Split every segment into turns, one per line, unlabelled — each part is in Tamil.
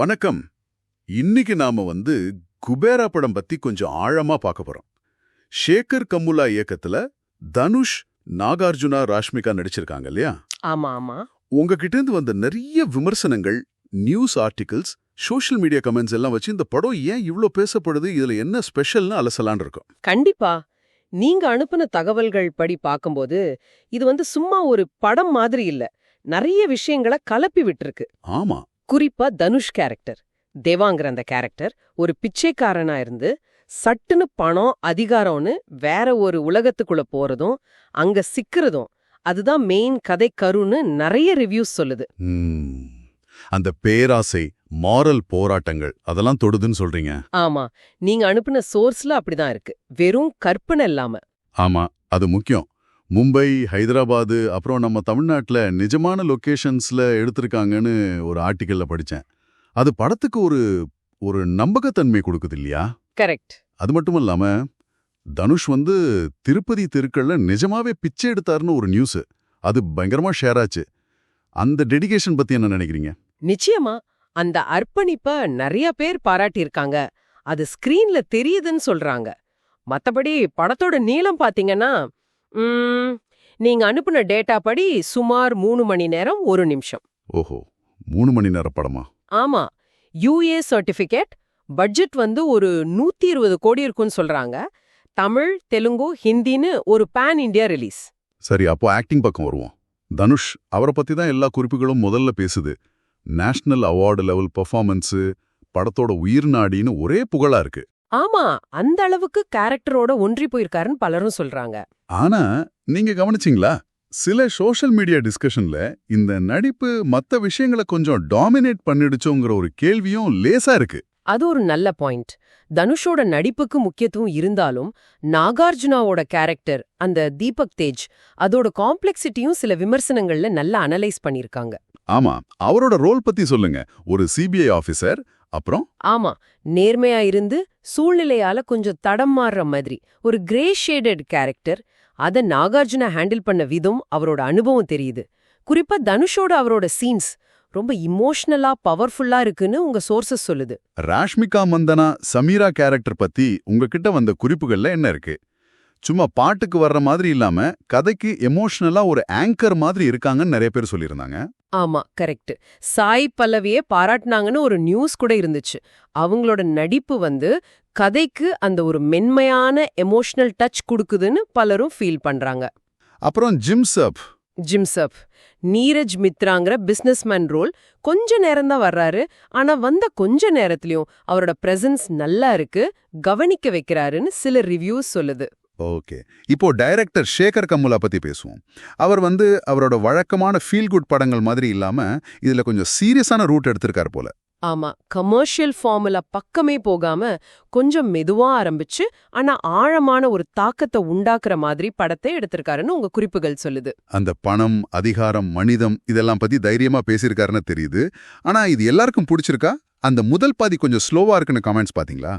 வணக்கம். இன்னைக்கு நாம வந்து குபேரா படம் பத்தி கொஞ்சம் ஆழமா பார்க்க போறோம். ஷேகர் கம்முலா இயக்கத்துல தனுஷ் நாகார்ஜுனா ராஷ்மிகா நடிச்சிருக்காங்க இல்லையா?
ஆமா ஆமா.
உங்ககிட்ட இருந்து வந்த நிறைய விமர்சனங்கள் news articles social media comments எல்லாம் வச்சு இந்த படம் ஏன் இவ்ளோ பேசப்படுது இதுல என்ன ஸ்பெஷல்னு அலசலான் இருக்கும்.
கண்டிப்பா. நீங்க அனுப்புன தகவல்கள் படி பார்க்கும்போது இது வந்து சும்மா ஒரு படம் மாதிரி இல்ல. நிறைய விஷயங்களை கலப்பி விட்டுருக்கு.
ஆமா.
குறிப்பா தனுஷ் கேரக்டர் தேவாங்கிற அந்த கேரக்டர் ஒரு பிச்சைக்காரனா இருந்து சட்டுன்னு பணம் அதிகாரம்னு வேற ஒரு உலகத்துக்குள்ள போறதும் அங்க சிக்கிறதும் அதுதான் மெயின் கதை கருன்னு நிறைய ரிவ்யூஸ் சொல்லுது.
அந்த பேராசை மாரல் போராட்டங்கள் அதெல்லாம் தொடுதுன்னு சொல்றீங்க.
ஆமா. நீங்க அனுப்புன சோர்ஸ்ல அப்படிதான் இருக்கு. வெறும் கற்பனை இல்லாம.
ஆமா அது முக்கியம். மும்பை ஹைதராபாது அப்புறம் நம்ம தமிழ்நாட்டுல நிஜமான லொகேஷன்ஸ்ல எடுத்திருக்காங்கன்னு ஒரு ஆர்டிக்கல்ல படிச்சேன். அது படத்துக்கு ஒரு ஒரு நம்பகத்தன்மை கொடுக்குது இல்லையா?
கரெக்ட்.
அது மட்டும் இல்லாம தனுஷ் வந்து திருப்பதி தெருக்கள்ல நிஜமாவே பிச்சை எடுத்தாருன்னு ஒரு நியூஸ். அது பயங்கரமா ஷேர் ஆச்சு. அந்த டெடிகேஷன் பத்தி என்ன நினைக்கிறீங்க?
நிச்சயமா. அந்த அர்ப்பணிப்ப நிறைய பேர் பாராட்டியிருக்காங்க. அது ஸ்கிரீன்ல தெரியுதுன்னு சொல்றாங்க. மத்தபடி படத்தோட நீளம் பாத்தீங்கன்னா நீங்க அனுப்புன டேட்டா படி சுமார் மூணு மணி நேரம் ஒரு நிமிஷம்.
ஓஹோ மூணு மணி நேர படமா?
ஆமா யூஏ சர்டிபிகேட் பட்ஜெட் வந்து ஒரு நூத்தி இருபது கோடி இருக்குன்னு சொல்றாங்க. தமிழ் தெலுங்கு ஹிந்தின்னு ஒரு பேன் இந்தியா ரிலீஸ்
சரி அப்போ ஆக்டிங் பக்கம் வருவோம். தனுஷ் அவரை பத்தி தான் எல்லா குறிப்புகளும் முதல்ல பேசுது. நேஷனல் அவார்டு லெவல் பெர்ஃபார்மன்ஸு படத்தோட உயிர் நாடின்னு ஒரே புகழா இருக்கு.
ஆமா அந்த அளவுக்கு கேரக்டரோட ஒன்றி போயிருக்காருன்னு பலரும் சொல்றாங்க.
ஆனா நீங்க கவனிச்சிங்களா? சில சோஷியல் மீடியா டிஸ்கஷன்ல இந்த நடிப்பு மத்த விஷயங்களை கொஞ்சம் டாமினேட் பண்ணிடுச்சோங்கிற ஒரு கேள்வியும் லேசா இருக்கு.
அது ஒரு நல்ல பாயிண்ட். தனுஷோட நடிப்புக்கு முக்கியத்துவம் இருந்தாலும் நாகார்ஜுனாவோட கேரக்டர் அந்த தீபக் தேஜ் அதோட காம்ப்ளெக்சிட்டியும் சில விமர்சனங்கள்ல நல்லா அனலைஸ் பண்ணிருக்காங்க.
ஆமா அவரோட ரோல் பத்தி சொல்லுங்க. ஒரு சிபிஐ ஆபீசர் அப்புறம்?
ஆமா நேர்மையா இருந்து சூழ்நிலையால கொஞ்சம் தடம் மாறுற மாதிரி. ஒரு கிரே ஷேடட் கேரக்டர் அத நாகார்ஜுனா ஹேண்டில் பண்ண விதம் அவரோட அனுபவம் தெரியுது. குறிப்பா தனுஷோட அவரோட சீன்ஸ் ரொம்ப இமோஷனலா பவர்ஃபுல்லா இருக்குன்னு உங்க சோர்சஸ் சொல்லுது.
ராஷ்மிகா மந்தனா சமீரா கேரக்டர் பத்தி உங்ககிட்ட வந்த குறிப்புகள்ல என்ன இருக்கு? சும்மா பாட்டுக்கு வர்ற மாதிரி இல்லாம கதைக்கு எமோஷனலா ஒரு ஆங்கர் மாதிரி இருக்காங்கன்னு நிறைய பேர் சொல்லியிருந்தாங்க.
ஆமா கரெக்ட் சாய் பல்லவியே பாராட்டினாங்கன்னு ஒரு நியூஸ் கூட இருந்துச்சு. அவங்களோட நடிப்பு வந்து கதைக்கு அந்த ஒரு மென்மையான எமோஷனல் டச் கொடுக்குதுன்னு பலரும் ஃபீல் பண்றாங்க.
அப்புறம் ஜிம்சப்
ஜிம்சப் நீரஜ் மித்ராங்கிற பிசினஸ்மேன் ரோல் கொஞ்ச நேரம் தான் வர்றாரு. ஆனா வந்த கொஞ்ச நேரத்திலயும் அவரோட பிரசன்ஸ் நல்லா இருக்கு. கவனிக்க வைக்கிறாருன்னு சில ரிவ்யூஸ் சொல்லுது.
ஓகே. இப்போ டைரக்டர் ஷேகர் கம்முலா பத்தி பேசுவோம். அவர் வந்து அவரோட வழக்கமான ஃபீல் குட் படங்கள் மாதிரி இல்லாம இதுல கொஞ்சம் சீரியஸான ரூட் எடுத்திருக்காரு போல.
ஆமா. கமர்ஷியல் ஃபார்முலா பக்கமே போகாம கொஞ்சம் மெதுவா ஆரம்பிச்சு ஆனா ஆழமான ஒரு தாக்கத்தை உண்டாக்குற மாதிரி படத்தை எடுத்திருக்காருன்னு உங்க குறிப்புகள் சொல்லுது.
அந்த பணம் அதிகாரம் மனிதம் இதெல்லாம் பத்தி தைரியமா பேசியிருக்காருன்னு தெரியுது. ஆனா இது எல்லாருக்கும் பிடிச்சிருக்கா? அந்த முதல் பாதி கொஞ்சம் ஸ்லோவா இருக்குன்னு கமெண்ட்ஸ் பாத்தீங்களா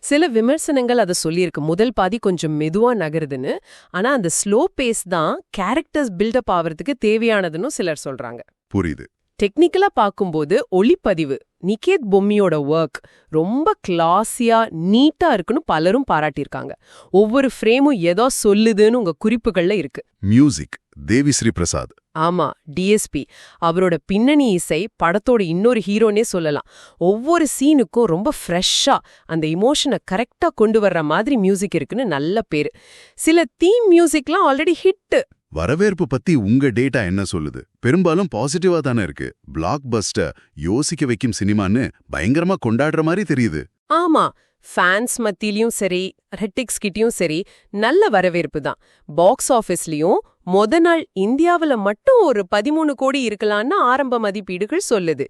சில விமர்சனங்கள் அதை சொல்லியிருக்கு. முதல் பாதி கொஞ்சம் மெதுவா நகருதுன்னு. ஆனா அந்த ஸ்லோ பேஸ் தான் கேரக்டர்ஸ் பில்டப் ஆவறதுக்கு தேவையானதுன்னு சிலர் சொல்றாங்க.
புரியுது.
டெக்னிக்கலா பார்க்கும்போது ஒளிப்பதிவு நிகேத் பொம்மியோட ஒர்க் ரொம்ப கிளாஸியா நீட்டா இருக்குன்னு பலரும் பாராட்டியிருக்காங்க. ஒவ்வொரு ஃப்ரேமும் ஏதோ சொல்லுதுன்னு உங்க குறிப்புகள்ல இருக்கு.
மியூசிக் தேவிஸ்ரீ பிரசாத்
ஆமா டிஎஸ்பி அவரோட பின்னணி இசை படத்தோட இன்னொரு ஹீரோனே சொல்லலாம். ஒவ்வொரு சீனுக்கும் ரொம்ப ஃப்ரெஷ்ஷா அந்த இமோஷனை கரெக்டா கொண்டு வர்ற மாதிரி மியூசிக் இருக்குன்னு நல்ல பேரு. சில தீம் மியூசிக்லாம் ஆல்ரெடி ஹிட்
வரவேற்பு பத்தி உங்க டேட்டா என்ன சொல்லுது? பெரும்பாலும் பாசிட்டிவா தானே இருக்கு. பிளாக் பஸ்டர் யோசிக்க வைக்கும் சினிமான்னு பயங்கரமா கொண்டாடுற மாதிரி தெரியுது.
ஆமா ஃபேன்ஸ் மத்தியிலயும் சரி ரெட்டிக்ஸ் கிட்டயும் சரி நல்ல வரவேற்பு தான். பாக்ஸ் ஆஃபீஸ்லயும் மொத நாள் இந்தியாவுல மட்டும் ஒரு பதிமூணு கோடி இருக்கலாம்னு ஆரம்ப மதிப்பீடுகள் சொல்லுது.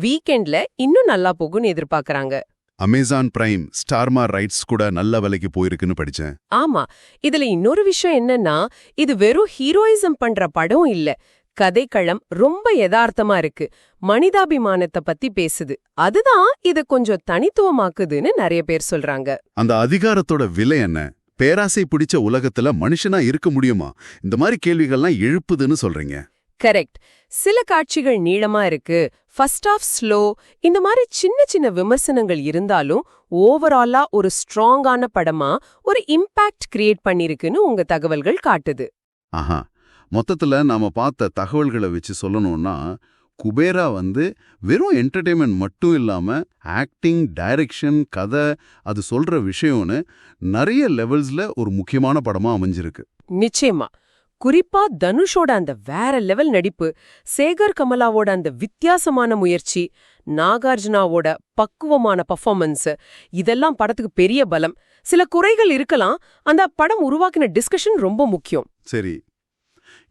வீக்கெண்ட்ல இன்னும் நல்லா போகும்னு எதிர்பார்க்கறாங்க.
Amazon Prime Star Maa rights கூட நல்ல விலைக்கு போயிருக்குன்னு படிச்சேன்.
ஆமா இதுல இன்னொரு விஷயம் என்னன்னா இது வெறும் ஹீரோயிசம் பண்ற படம் இல்ல. கதைக்களம் ரொம்ப யதார்த்தமா இருக்கு. மனிதாபிமானத்தை பத்தி பேசுது. அதுதான் இத கொஞ்சம் தனித்துவமாக்குதுன்னு நிறைய பேர் சொல்றாங்க.
அந்த அதிகாரத்தோட விலை என்ன? பேராசை பிடிச்ச உலகத்துல மனுஷனா இருக்க முடியுமா? இந்த மாதிரி கேள்விகள்லாம் எழுப்புதுன்னு சொல்றீங்க.
கரெக்ட் சில காட்சிகள் நீளமா இருக்கு. ஃபர்ஸ்ட் ஆஃப் ஸ்லோ இந்த மாதிரி சின்ன சின்ன விமர்சனங்கள் இருந்தாலும் ஓவராலா ஒரு ஸ்ட்ராங்கான படமா ஒரு இம்பாக்ட் கிரியேட் பண்ணிருக்குன்னு உங்க தகவல்கள் காட்டுது.
ஆஹா. மொத்தத்துல நாம பார்த்த தகவல்களை வச்சு சொல்லணும்னா குபேரா வந்து வெறும் என்டர்டெயின்மெண்ட் மட்டும் இல்லாம ஆக்டிங் டைரக்ஷன் கதை அது சொல்ற விஷயம்னு நிறைய லெவல்ஸ்ல ஒரு முக்கியமான படமா அமைஞ்சிருக்கு.
நிச்சயமா. குறிப்பா தனுஷோட அந்த வேற லெவல் நடிப்பு சேகர் கமலாவோட அந்த வித்தியாசமான முயற்சி நாகார்ஜுனாவோட பக்குவமான பர்ஃபார்மன்ஸ் இதெல்லாம் படத்துக்கு பெரிய பலம். சில குறைகள் இருக்கலாம் அந்த படம் உருவாக்கின டிஸ்கஷன் ரொம்ப முக்கியம்.
சரி.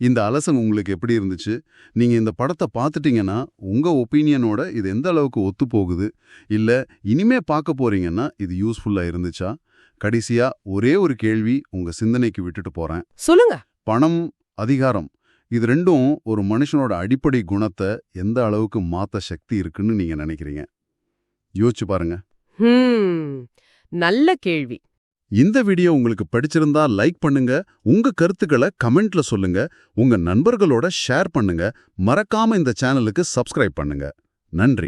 இந்த அலசல் உங்களுக்கு எப்படி இருந்துச்சு? நீங்க இந்த படத்தை பார்த்துட்டீங்கன்னா உங்க ஒப்பீனியனோட இது எந்த அளவுக்கு ஒத்து போகுது? இல்ல இனிமே பார்க்க போறீங்கன்னா இது யூஸ்ஃபுல்லா இருந்துச்சா? கடைசியா ஒரே ஒரு கேள்வி உங்க சிந்தனைக்கு விட்டுட்டு போறேன்.
சொல்லுங்க.
பணம் அதிகாரம் இது ரெண்டும் ஒரு மனுஷனோட அடிப்படை குணத்தை எந்த அளவுக்கு மாத்த சக்தி இருக்குன்னு நீங்க நினைக்கிறீங்க? யோசிச்சு பாருங்க.
நல்ல கேள்வி.
இந்த வீடியோ உங்களுக்கு பிடிச்சிருந்தா லைக் பண்ணுங்க உங்க கருத்துக்களை கமெண்ட்ல சொல்லுங்க உங்க நண்பர்களோட ஷேர் பண்ணுங்க மறக்காம இந்த சேனலுக்கு சப்ஸ்கிரைப் பண்ணுங்க. நன்றி.